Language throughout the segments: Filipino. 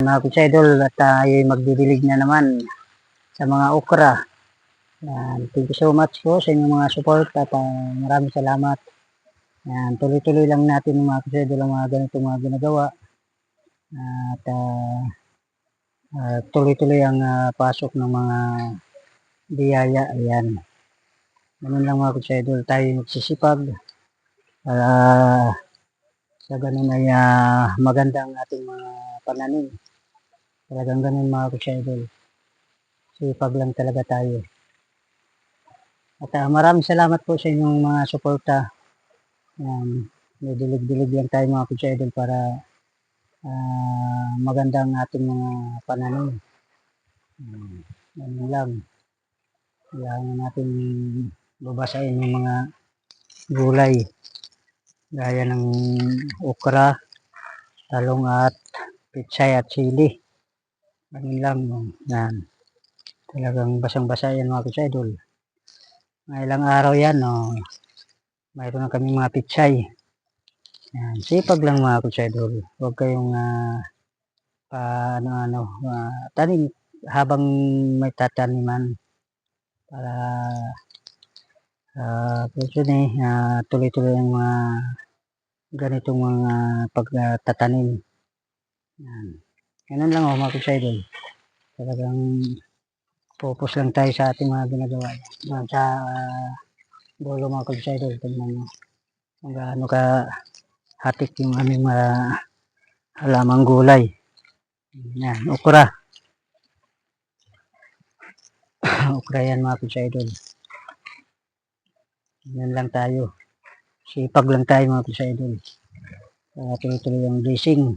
Mga idol at tayo magdidilig na naman sa mga okra. Yan. Thank you so much po sa inyong mga support at ah, maraming salamat. Yan. Tuloy-tuloy lang natin mga idol ang mga ganito mga ginagawa. At ah, ah, tuloy-tuloy ang ah, pasok ng mga biyaya. Ayan. Ganun lang mga idol. Tayo magsisipag para sa ganun ay ah, magandang ating mga pananim. Talagang ganun mga kutsya idol. Sipag lang talaga tayo. At ah, maraming salamat po sa inyong mga suporta. Yan. May dilig-dilig lang tayo mga kutsya idol para ah, magandang ating mga pananim. Hmm. Ganun lang. Kailangan natin babasahin yung mga gulay. Gaya ng okra, talong at pitsay at chili. Ganun lang. no. Yan. Talagang basang-basa yan mga pitsay idol. Mga ilang araw yan. No. Mayroon na kami mga pitsay. Yan. Sipag lang mga pitsay idol. Huwag kayong ah, pa ano ano ah, tanim habang may tataniman para uh, uh, uh, tuloy-tuloy ang mga ganitong mga pagtatanim. Yan. Ganun lang oh, mga idol. Talagang focus lang tayo sa ating mga ginagawa. Yan, sa uh, dulo mga idol. Tingnan nyo kung gaano ka hatik yung aming mga halamang gulay. Yan, okra. okra yan mga idol. Yan lang tayo. Sipag lang tayo mga idol. Kaya tuloy-tuloy ang blessing.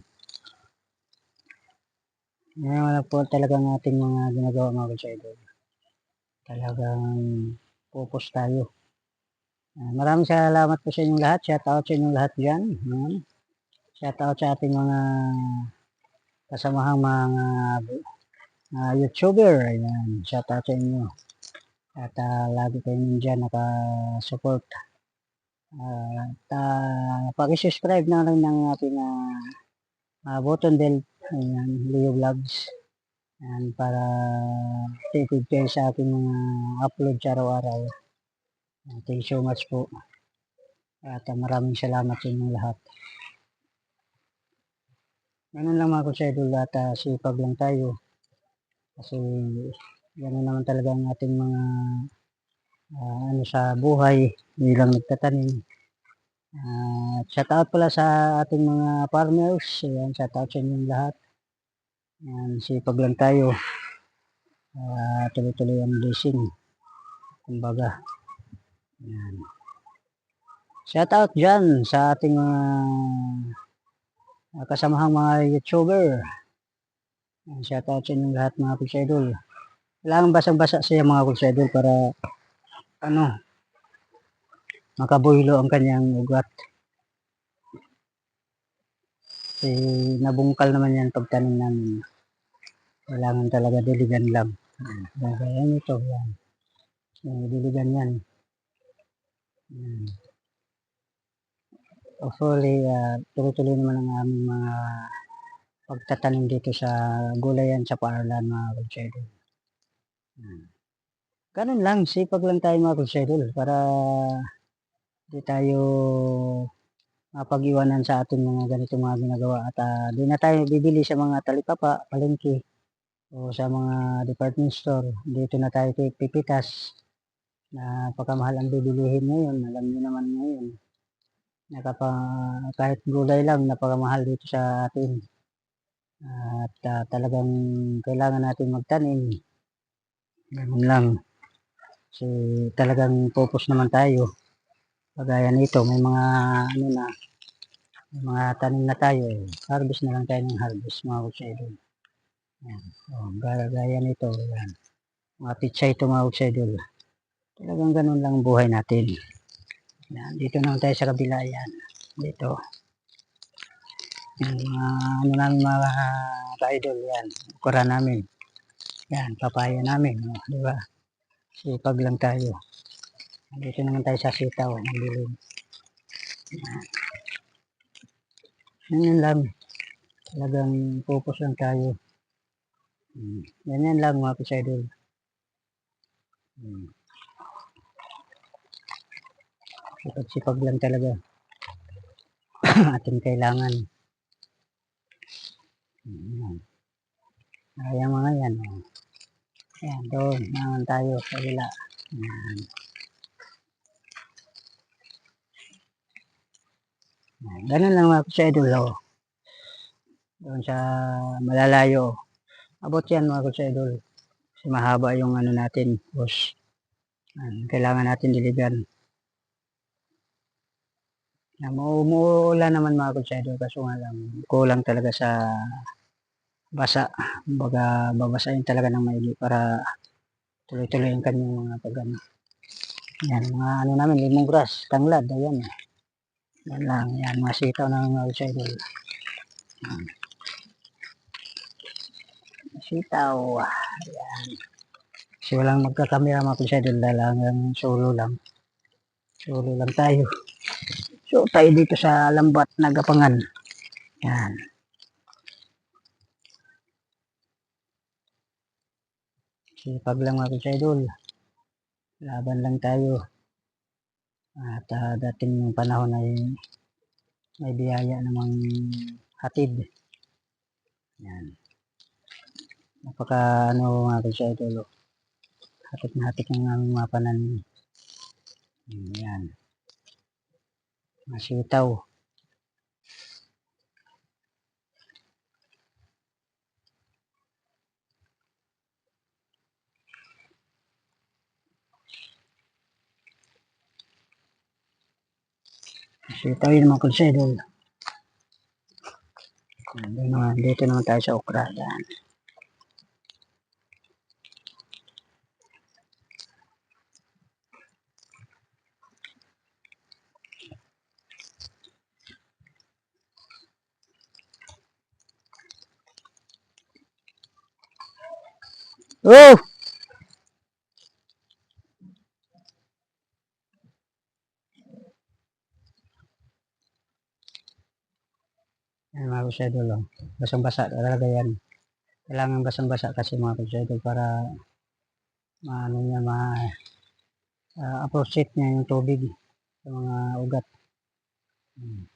Yan wala po talagang ating mga ginagawa mga idol. Talagang focus tayo. Ah, maraming salamat po sa inyong lahat. Shout out sa inyong lahat dyan. Yan. Shout out sa ating mga kasamahang mga uh, YouTuber. Ayan. Shout out sa inyo. At ah, lagi kayo dyan nakasupport. Uh, at uh, pag-subscribe na rin ng ating uh, uh, button bell. Ayan, Leo Vlogs. Ayan, para tipid kayo sa ating mga upload sa araw-araw. Thank you so much po. At maraming salamat sa inyong lahat. Ganun lang mga kusedol at uh, sipag lang tayo. Kasi ganun naman talaga ang ating mga uh, ano sa buhay bilang nagtatanim. Uh, shout out pala sa ating mga farmers. Ayan, shout out sa inyong lahat. Ayan, sipag lang tayo. Uh, tuloy-tuloy ang blessing. Kumbaga. Ayan. Shout out dyan sa ating mga uh, kasamahang mga YouTuber. Ayan, shout out sa inyong lahat mga pagsidol. Kailangan basang-basa siya mga pagsidol para ano makabuhilo ang kanyang ugat. Kasi nabungkal naman yan pagtanim namin. Kailangan talaga diligan lang. Ayan ito. Yan. Yan, diligan yan. Yan. Hopefully, uh, tuloy-tuloy naman ang aming mga pagtatanim dito sa gulayan sa paaralan mga kutsedol. Ganun lang, sipag lang tayo mga kutsedol para di tayo mapag-iwanan sa ating mga ganito mga ginagawa at uh, di na tayo bibili sa mga talipapa, palengke o sa mga department store. Dito na tayo pipitas na pagkamahal ang bibilihin ngayon. Alam niyo naman ngayon. Nakapa, kahit gulay lang, napakamahal dito sa atin. At uh, talagang kailangan natin magtanim. Ganun lang. Kasi talagang focus naman tayo. Kagaya nito, may mga ano na, may mga tanim na tayo. Eh. Harvest na lang tayo ng harvest, mga kusidol. Yan. Oh, gaya, nito, yan. Mga pizza ito, mga kusidol. Talagang ganun lang ang buhay natin. Yan. Dito naman tayo sa kabila, yan. Dito. Yan, mga ano namin mga ka-idol, yan. Ukura namin. Yan, papaya namin, oh, di ba? Sipag lang tayo. Dito naman tayo sa sitaw, ng bilog. Yan. Yan lang. Talagang focus lang tayo. Hmm. Ganyan lang mga kasidol. Hmm. Sipag-sipag lang talaga. ating kailangan. Ayan. Ayan mga yan. Oh. Ayan, doon naman tayo sa kabila. Ayan. Ganun lang mga kasidol. Oh. Doon sa malalayo. Abot yan mga kasidol. Kasi mahaba yung ano natin. Boss. Kailangan natin diligan. Na umuulan naman mga konsyado kaso nga lang kulang talaga sa basa. Baga babasahin talaga ng maigi para tuloy-tuloy ang kanyang mga pagano. Yan, mga ano namin, limong grass, tanglad, ayan. Yan lang, yan, mga sitaw na mga konsyado. Yan. Sitaw, ayan. Kasi walang magkakamera mga konsyado, dahil solo lang. Solo lang tayo. So, tayo dito sa lambat na gapangan. Yan. Sipag lang mga idol. Laban lang tayo. At uh, dating panahon ay may biyaya namang hatid. Yan. Napaka ano mga idol. Hatid na hatid ng aming mga pananim. Yan masitaw. Masitaw yun mga konsedol. Dito naman, dito naman tayo sa okra. Yan. Oh! Yan mga kusyadol. Oh. Basang-basa talaga yan. Kailangan basang-basa kasi mga kusyadol para maano niya ma uh, approach niya yung tubig sa mga ugat. Hmm.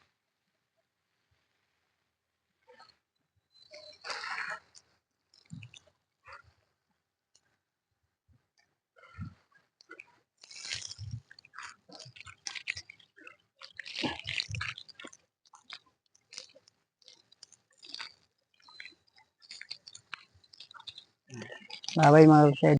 Ave María.